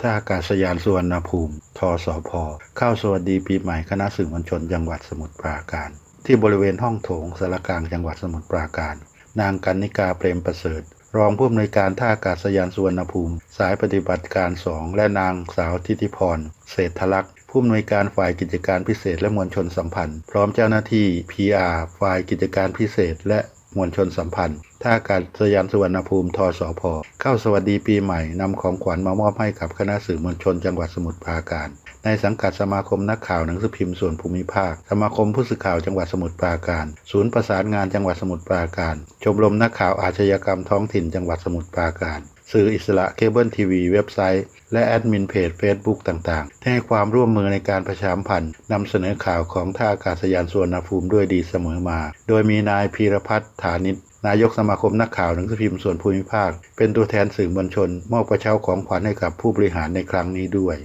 ท่าอากาศยานสุวรรณภูมิ ทสพ เข้าสวัสดีปีใหม่คณะสื่อมวลชนจังหวัดสมุทรปราการ ที่บริเวณห้องโถงสารกลางจังหวัดสมุทรปราการ นางกันนิกาเปรมประเสริฐ รองผู้อำนวยการท่าอากาศยานสุวรรณภูมิ สายปฏิบัติการสองและนางสาวทิติพร เศรษฐลักษณ์ผู้อำนวยการฝ่ายกิจการพิเศษและมวลชนสัมพันธ์ พร้อมเจ้าหน้าที่ PR ฝ่ายกิจการพิเศษและมวลชนสัมพันธ์ท่าอากาศยานสุวรรณภูมิทสพเข้าสวัสดีปีใหม่นำของขวัญมามอบให้กับคณะสื่อมวลชนจังหวัดสมุทรปราการ ในสังกัดสมาคมนักข่าวหนังสือพิมพ์ส่วนภูมิภาค สมาคมผู้สื่อข่าวจังหวัดสมุทรปราการ ศูนย์ประสานงานจังหวัดสมุทรปราการ ชมรมนักข่าวอาชญากรรมท้องถิ่นจังหวัดสมุทรปราการ สื่ออิสระเคเบิลทีวีเว็บไซต์ และแอดมินเพจ Facebook ต่างๆ ที่ให้ความร่วมมือในการประชามพันธ์นำเสนอข่าวของท่าอากาศยานสุวรรณภูมิด้วยดีเสมอมา โดยมีนายพีรพัฒน์ฐานิตนายกสมาคมนักข่าวหนังสือพิมพ์ส่วนภูมิภาค เป็นตัวแทนสื่อมวลชน มอบกระเช้าของขวัญให้กับผู้บริหารในครั้งนี้ด้วย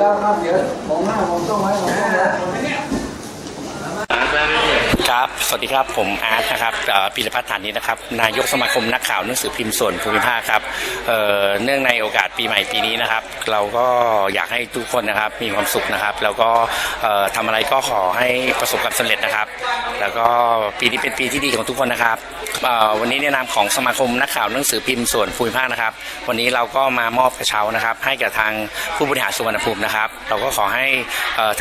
แล้วครับเดี๋ยวมองหน้ามองต้องไว้มองต้องไว้ สวัสดีครับ ผมอาร์ตนะครับพิรพัฒน์ฐานิชนะครับ นายกสมาคมนักข่าวหนังสือพิมพ์ส่วนภูมิภาคครับเเนื่องในโอกาสปีใหม่ปีนี้นะครับ เราก็อยากให้ทุกคนนะครับมีความสุขนะครับ แล้วก็เอ่อทำอะไรก็ขอให้ประสบความสำเร็จนะครับ แล้วก็ปีนี้เป็นปีที่ดีของทุกคนนะครับวันนี้ในนามของสมาคมนักข่าวหนังสือพิมพ์ส่วนภูมิภาคนะครับ วันนี้เราก็มามอบกระเช้านะครับ ให้กับทางผู้บริหารสุวรรณภูมินะครับ เราก็ขอให้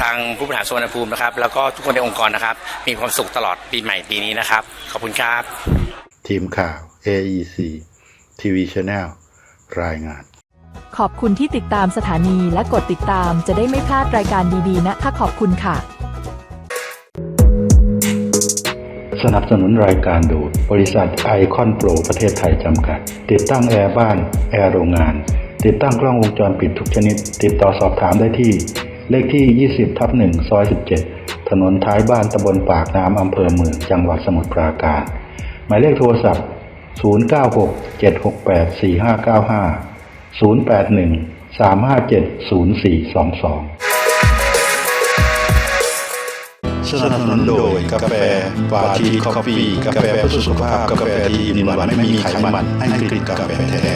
ทางผู้บริหารสุวรรณภูมินะครับ แล้วก็ทุกคนในองค์กรนะครับ มีความสุขตลอดปีใหม่ปีนี้นะครับ ขอบคุณครับ ทีมข่าว AEC TV Channel รายงาน ขอบคุณที่ติดตามสถานีและกดติดตามจะได้ไม่พลาดรายการดีๆ นะคะขอบคุณค่ะ สนับสนุนรายการโดยบริษัทไอคอนโปรประเทศไทยจำกัด ติดตั้งแอร์บ้าน แอร์โรงงาน ติดตั้งกล้องวงจรปิดทุกชนิด ติดต่อสอบถามได้ที่ เลขที่ 20ทับ1ซอย 17 ถนนท้ายบ้านตำบลปากน้ำอำเภอเมืองจังหวัดสมุทรปราการ หมายเลขโทรศัพท์ 096 768 4595 081 357 0422 สนับสนุนโดยกาแฟฟาทีคอฟฟี่ กาแฟเพื่อสุขภาพ กาแฟที่มหวานไม่มีไขมันให้กลิ่นกาแฟแท้